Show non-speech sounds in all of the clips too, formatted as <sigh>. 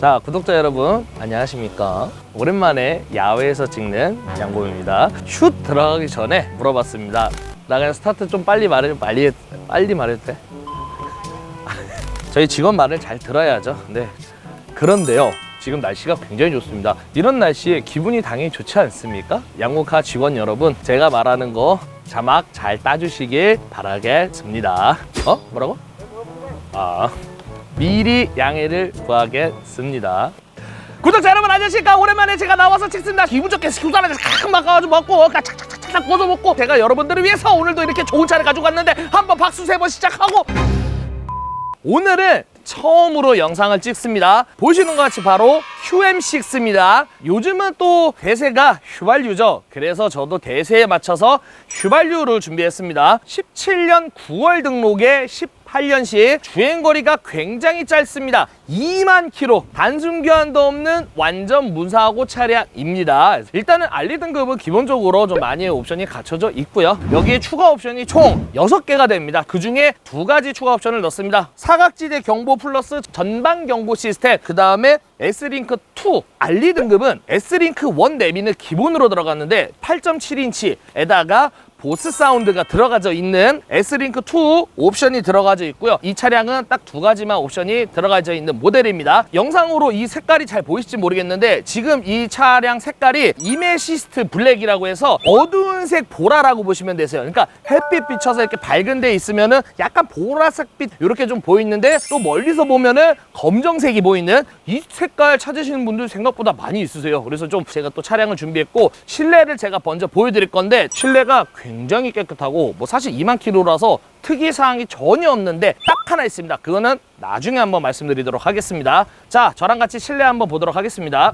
자 구독자 여러분 안녕하십니까? 오랜만에 야외에서 찍는 양곰입니다. 슛 들어가기 전에 물어봤습니다. 나 그냥 스타트 좀 빨리 말해 빨리 빨리 말해도 돼? <laughs> 저희 직원 말을 잘 들어야죠. 네. 그런데요 지금 날씨가 굉장히 좋습니다. 이런 날씨에 기분이 당연히 좋지 않습니까? 양고카 직원 여러분 제가 말하는 거 자막 잘 따주시길 바라겠습니다. 어? 뭐라고? 아 미리 양해를 구하겠습니다. 구독자 여러분 안녕하십니까? 오랜만에 제가 나와서 찍습니다. 기분 좋게 하나 칵 막아가지고 먹고 착착착착 꽂아 먹고 제가 여러분들을 위해서 오늘도 이렇게 좋은 차를 가지고 왔는데 한번 박수 세 번 시작하고. 오늘은 처음으로 영상을 찍습니다. 보시는 것 같이 바로 QM6입니다. 요즘은 또 대세가 휘발유죠. 그래서 저도 대세에 맞춰서 휘발유를 준비했습니다. 17년 9월 등록에 18년식 주행거리가 굉장히 짧습니다. 2만 킬로 단순 교환도 없는 완전 무사고 차량입니다. 일단은 알리 등급은 기본적으로 좀 많이 옵션이 갖춰져 있고요. 여기에 추가 옵션이 총 6개가 됩니다. 그 중에 두 가지 추가 옵션을 넣습니다. 사각지대 경보 플러스 전방 경보 시스템 그 다음에 S링크 2 알리 등급은 S링크 1 내비는 기본으로 들어갔는데 8.7인치에다가 보스 사운드가 들어가져 있는 S링크 2 옵션이 들어가져 있고요. 이 차량은 딱 두 가지만 옵션이 들어가져 있는 모델입니다. 영상으로 이 색깔이 잘 보이실지 모르겠는데 지금 이 차량 색깔이 이메시스트 블랙이라고 해서 어두운 색 보라라고 보시면 되세요. 그러니까 햇빛 비쳐서 이렇게 밝은 데 있으면은 약간 보라색빛 이렇게 좀 보이는데 또 멀리서 보면은 검정색이 보이는 이 색깔 찾으시는 분들 생각보다 많이 있으세요. 그래서 좀 제가 또 차량을 준비했고 실내를 제가 먼저 보여드릴 건데 실내가 굉장히 깨끗하고 뭐 사실 2만 킬로라서 특이 사항이 전혀 없는데 딱 하나 있습니다. 그거는 나중에 한번 말씀드리도록 하겠습니다. 자, 저랑 같이 실내 한번 보도록 하겠습니다.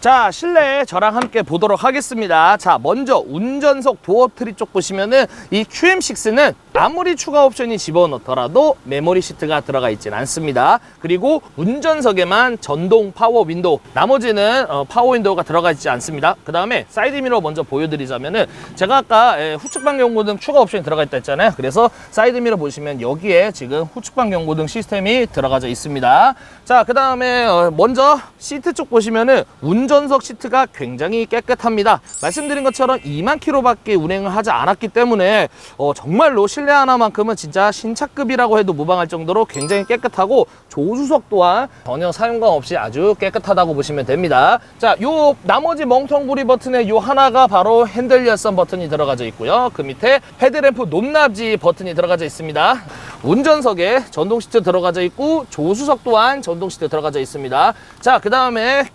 자, 실내에 저랑 함께 보도록 하겠습니다. 자, 먼저 운전석 도어 트리 쪽 보시면은 이 QM6는 아무리 추가 옵션이 집어넣더라도 메모리 시트가 들어가 있진 않습니다. 그리고 운전석에만 전동 파워 윈도우, 나머지는 어, 파워 윈도우가 들어가 있지 않습니다. 그 다음에 사이드 미러 먼저 보여드리자면은 제가 아까 에, 후측방 경고등 추가 옵션이 들어가 있다 했잖아요. 그래서 사이드 미러 보시면 여기에 지금 후측방 경고등 시스템이 들어가져 있습니다. 자, 그 다음에 어, 먼저 시트 쪽 보시면은 운전석 시트가 굉장히 깨끗합니다. 말씀드린 것처럼 2만 킬로밖에 운행을 하지 않았기 때문에 어, 정말로 실내 하나만큼은 진짜 신차급이라고 해도 무방할 정도로 굉장히 깨끗하고 조수석 또한 전혀 사용감 없이 아주 깨끗하다고 보시면 됩니다. 자, 요 나머지 멍텅구리 버튼에 요 하나가 바로 핸들 열선 버튼이 들어가져 있고요. 그 밑에 헤드램프 높낮이 버튼이 들어가져 있습니다. 운전석에 전동 시트 들어가져 있고 조수석 또한 전동 시트 들어가져 있습니다. 자, 그 다음에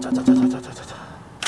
자자자자자자자.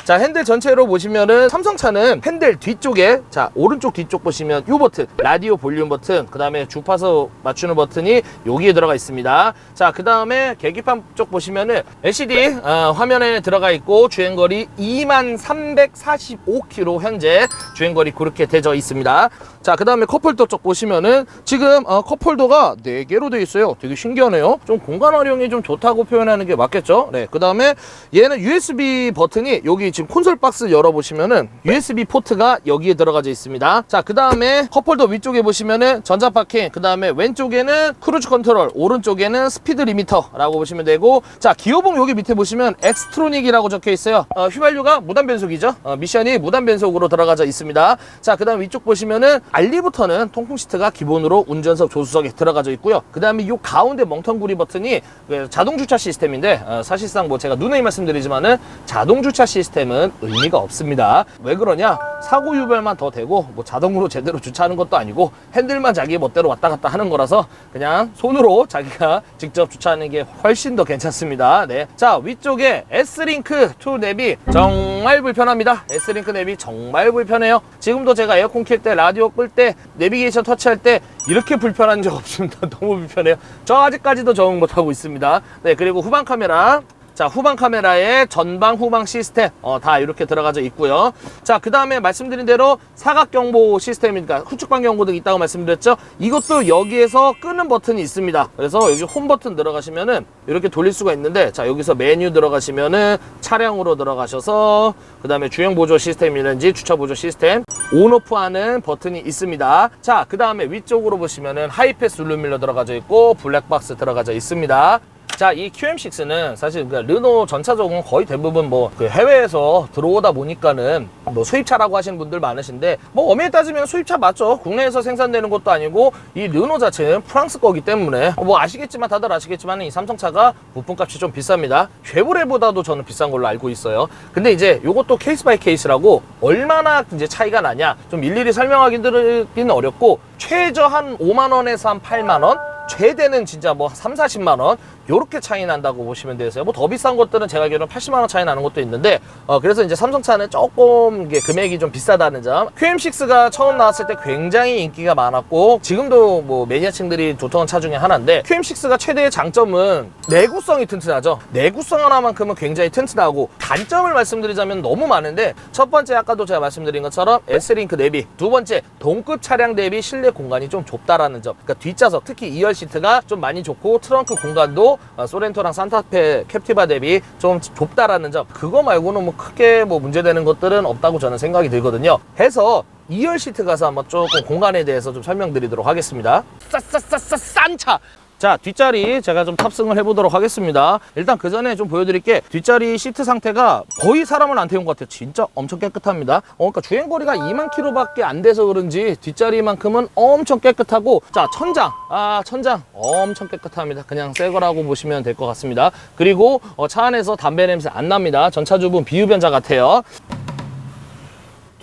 자 핸들 전체로 보시면은 삼성차는 핸들 뒤쪽에 자 오른쪽 뒤쪽 보시면 이 버튼 라디오 볼륨 버튼 그 다음에 주파수 맞추는 버튼이 여기에 들어가 있습니다. 자 그 다음에 계기판 쪽 보시면은 LCD 어, 화면에 들어가 있고 주행거리 2만 345km 현재 주행거리 그렇게 되어 있습니다. 자 그 다음에 컵홀더 쪽 보시면은 지금 어, 컵홀더가 4개로 되어 있어요. 되게 신기하네요. 좀 공간 활용이 좀 좋다고 표현하는 게 맞겠죠? 네그 다음에 얘는 USB 버튼이 여기 지금 콘솔 박스 열어보시면은 USB 포트가 여기에 들어가져 있습니다. 자, 그 다음에 컵홀더 위쪽에 보시면은 전자 파킹, 그 다음에 왼쪽에는 크루즈 컨트롤, 오른쪽에는 스피드 리미터라고 보시면 되고, 자, 기어봉 여기 밑에 보시면 엑스트로닉이라고 적혀 있어요. 어, 휘발유가 무단 변속이죠. 어, 미션이 무단 변속으로 들어가져 있습니다. 자, 그 다음 위쪽 보시면은 알리부터는 통풍 시트가 기본으로 운전석 조수석에 들어가져 있고요. 그 다음에 이 가운데 멍텅구리 버튼이 그 자동 주차 시스템인데 어, 사실상 뭐 제가 누누이 말씀드리지만은 자동 주차 시스템 은 의미가 없습니다. 왜 그러냐? 사고 유발만 더 되고 뭐 자동으로 제대로 주차하는 것도 아니고 핸들만 자기 멋대로 왔다 갔다 하는 거라서 그냥 손으로 자기가 직접 주차하는 게 훨씬 더 괜찮습니다. 네. 자, 위쪽에 S링크 2 랩이 정말 불편합니다. S링크 랩이 정말 불편해요. 지금도 제가 에어컨 킬 때 라디오 끌 때 내비게이션 터치할 때 이렇게 불편한 적 없습니다. <laughs> 너무 불편해요. 저 아직까지도 적응 못하고 있습니다. 네, 그리고 후방 카메라 자 후방 카메라에 전방 후방 시스템 어, 다 이렇게 들어가져 있고요. 자그 다음에 말씀드린 대로 사각 경보 시스템이니까 후측방 경고등 있다고 말씀드렸죠? 이것도 여기에서 끄는 버튼이 있습니다. 그래서 여기 홈 버튼 들어가시면은 이렇게 돌릴 수가 있는데 자 여기서 메뉴 들어가시면은 차량으로 들어가셔서 그 다음에 주행 보조 시스템이든지 주차 보조 시스템 온오프 하는 버튼이 있습니다. 자그 다음에 위쪽으로 보시면은 하이패스 룰루밀러 들어가져 있고 블랙박스 들어가져 있습니다 자, 이 QM6는 사실 그 르노 전차적은 거의 대부분 뭐 그 해외에서 들어오다 보니까는 뭐 수입차라고 하시는 분들 많으신데 뭐 엄밀히 따지면 수입차 맞죠. 국내에서 생산되는 것도 아니고 이 르노 자체는 프랑스 거기 때문에 뭐 아시겠지만 다들 아시겠지만 이 삼성차가 부품값이 좀 비쌉니다. 쉐보레보다도 저는 비싼 걸로 알고 있어요. 근데 이제 요것도 케이스 바이 케이스라고 얼마나 이제 차이가 나냐 좀 일일이 설명하기는 어렵고 최저 한 5만 원에서 한 8만 원 최대는 진짜 뭐 3, 40만 원 요렇게 차이 난다고 보시면 되세요. 뭐 더 비싼 것들은 제가 알기로는 80만 원 차이 나는 것도 있는데 어 그래서 이제 삼성차는 조금 이게 금액이 좀 비싸다는 점. QM6가 처음 나왔을 때 굉장히 인기가 많았고 지금도 뭐 매니아층들이 좋던 차 중에 하나인데 QM6가 최대의 장점은 내구성이 튼튼하죠. 내구성 하나만큼은 굉장히 튼튼하고 단점을 말씀드리자면 너무 많은데 첫 번째 아까도 제가 말씀드린 것처럼 S링크 대비 두 번째 동급 차량 대비 실내 공간이 좀 좁다라는 점. 그러니까 뒷좌석 특히 2열 시트가 좀 많이 좋고 트렁크 공간도 어, 소렌토랑 산타페 캡티바 대비 좀 좁다라는 점. 그거 말고는 뭐 크게 뭐 문제되는 것들은 없다고 저는 생각이 들거든요. 해서 2열 시트 가서 한번 조금 공간에 대해서 좀 설명드리도록 하겠습니다. 싸싸싸싸 싼 차. 자 뒷자리 제가 좀 탑승을 해보도록 하겠습니다. 일단 그 전에 좀 보여드릴게 뒷자리 시트 상태가 거의 사람을 안 태운 것 같아요. 진짜 엄청 깨끗합니다. 어, 그러니까 주행거리가 2만 킬로밖에 안 돼서 그런지 뒷자리만큼은 엄청 깨끗하고 자 천장. 아 천장. 엄청 깨끗합니다. 그냥 새 거라고 보시면 될 것 같습니다. 그리고 어, 차 안에서 담배 냄새 안 납니다. 전차주분 비흡연자 같아요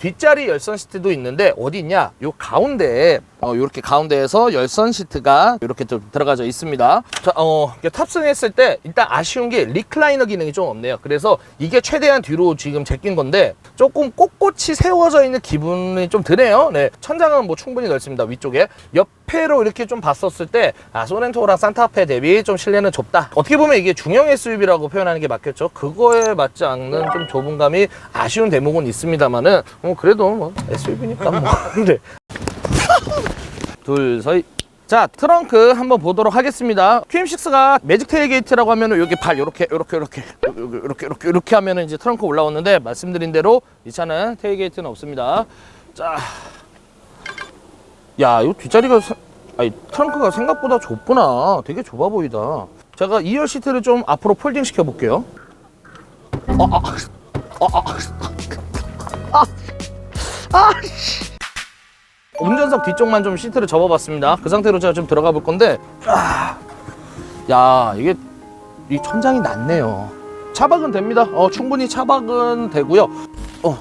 뒷자리 열선 시트도 있는데 어디 있냐? 요 가운데에 어, 요렇게 가운데에서 열선 시트가 이렇게 좀 들어가져 있습니다. 자, 어, 탑승했을 때 일단 아쉬운 게 리클라이너 기능이 좀 없네요. 그래서 이게 최대한 뒤로 지금 제낀 건데 조금 꼿꼿이 세워져 있는 기분이 좀 드네요. 네, 천장은 뭐 충분히 넓습니다. 위쪽에 옆 에로 이렇게 좀 봤었을 때 아, 소렌토랑 산타페 대비 좀 실내는 좁다. 어떻게 보면 이게 중형 SUV라고 표현하는 게 맞겠죠. 그거에 맞지 않는 좀 좁은 감이 아쉬운 대목은 있습니다만은 뭐 그래도 뭐 SUV니까 뭐. <laughs> <laughs> 네. 둘, 서이. 자, 트렁크 한번 보도록 하겠습니다. QM6가 매직 테일게이트라고 하면은 여기 발 요렇게 요렇게 요렇게 요렇게 요렇게 요렇게 하면은 이제 트렁크 올라오는데 말씀드린 대로 이 차는 테일게이트는 없습니다. 자. 야, 이 뒷자리가 사- 아니, 트렁크가 생각보다 좁구나. 되게 좁아 보이다. 제가 2열 시트를 좀 앞으로 폴딩 시켜 볼게요. 아, 아, 아, 아, 아, 아, 씨. 운전석 뒤쪽만 좀 시트를 접어봤습니다. 그 상태로 제가 좀 들어가 볼 건데, 아, 야 이게 이 천장이 낮네요. 차박은 됩니다. 어, 충분히 차박은 되고요. 어,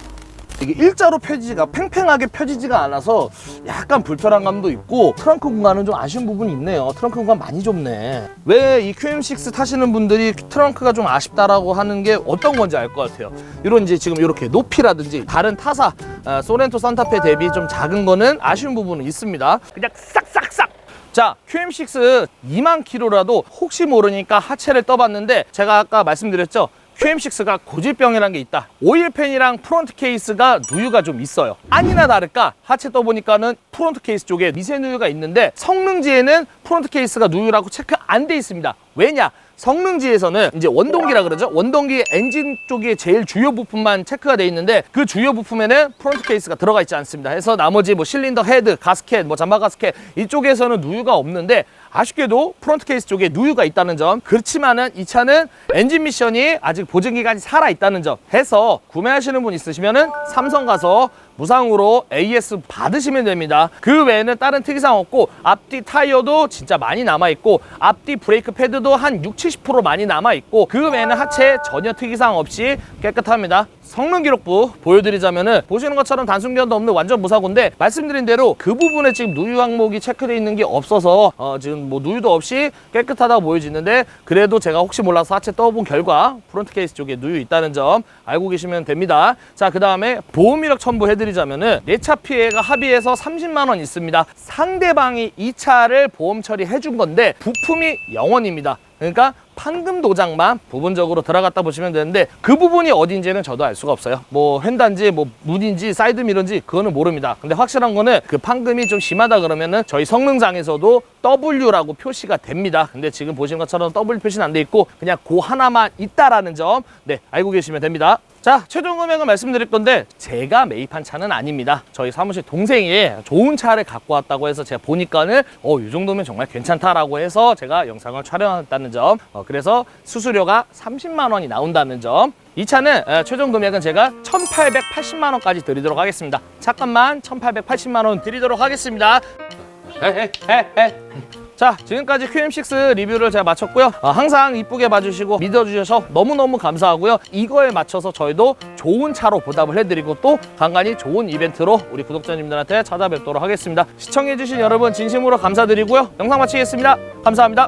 이게 일자로 펴지지가 팽팽하게 펴지지가 않아서 약간 불편한 감도 있고 트렁크 공간은 좀 아쉬운 부분이 있네요. 트렁크 공간 많이 좁네. 왜 이 QM6 타시는 분들이 트렁크가 좀 아쉽다라고 하는 게 어떤 건지 알 것 같아요. 이런 이제 지금 이렇게 높이라든지 다른 타사 아, 소렌토 산타페 대비 좀 작은 거는 아쉬운 부분은 있습니다. 그냥 싹싹싹 자, QM6 2만 킬로라도 혹시 모르니까 하체를 떠봤는데 제가 아까 말씀드렸죠. QM6가 고질병이라는 게 있다. 오일 팬이랑 프론트 케이스가 누유가 좀 있어요. 아니나 다를까 하체 떠보니까는 프론트 케이스 쪽에 미세 누유가 있는데 성능지에는 프론트 케이스가 누유라고 체크 안 돼 있습니다. 왜냐? 성능지에서는 이제 원동기라 그러죠. 원동기 엔진 쪽에 제일 주요 부품만 체크가 돼 있는데 그 주요 부품에는 프론트 케이스가 들어가 있지 않습니다. 해서 나머지 뭐 실린더 헤드, 가스켓, 뭐 잠바 가스켓 이쪽에서는 누유가 없는데 아쉽게도 프론트 케이스 쪽에 누유가 있다는 점. 그렇지만은 이 차는 엔진 미션이 아직 보증 기간이 살아 있다는 점. 해서 구매하시는 분 있으시면은 삼성 가서 무상으로 AS 받으시면 됩니다. 그 외에는 다른 특이사항 없고 앞뒤 타이어도 진짜 많이 남아 있고 앞뒤 브레이크 패드도 한 6, 70% 많이 남아 있고 그 외에는 하체 전혀 특이사항 없이 깨끗합니다. 성능 기록부 보여드리자면은 보시는 것처럼 단순 견도 없는 완전 무사고인데 말씀드린 대로 그 부분에 지금 누유 항목이 체크되어 있는 게 없어서 어, 지금 뭐 누유도 없이 깨끗하다고 보여지는데 그래도 제가 혹시 몰라서 하체 떠본 결과 프론트 케이스 쪽에 누유 있다는 점 알고 계시면 됩니다. 자, 그 다음에 보험 이력 첨부해드리자면은 내 차 피해가 합의해서 30만 원 있습니다. 상대방이 이 차를 보험 처리해 준 건데 부품이 영원입니다. 그러니까 판금 도장만 부분적으로 들어갔다 보시면 되는데 그 부분이 어딘지는 저도 알 수가 없어요. 뭐 횡단지, 뭐 문인지 사이드 미러인지 그거는 모릅니다. 근데 확실한 거는 그 판금이 좀 심하다 그러면은 저희 성능장에서도 W라고 표시가 됩니다. 근데 지금 보시는 것처럼 W 표시는 안 돼 있고 그냥 그 하나만 있다라는 점 네, 알고 계시면 됩니다. 자, 최종 금액을 말씀드릴 건데 제가 매입한 차는 아닙니다. 저희 사무실 동생이 좋은 차를 갖고 왔다고 해서 제가 보니까는 어, 이 정도면 정말 괜찮다라고 해서 제가 영상을 촬영했다는 점 어, 그래서 수수료가 30만 원이 나온다는 점. 이 차는 에, 최종 금액은 제가 1,880만 원까지 드리도록 하겠습니다. 잠깐만 1,880만 원 드리도록 하겠습니다. 에에에에. 자 지금까지 QM6 리뷰를 제가 마쳤고요. 어, 항상 이쁘게 봐주시고 믿어주셔서 너무너무 감사하고요. 이거에 맞춰서 저희도 좋은 차로 보답을 해드리고 또 간간히 좋은 이벤트로 우리 구독자님들한테 찾아뵙도록 하겠습니다. 시청해주신 여러분 진심으로 감사드리고요. 영상 마치겠습니다. 감사합니다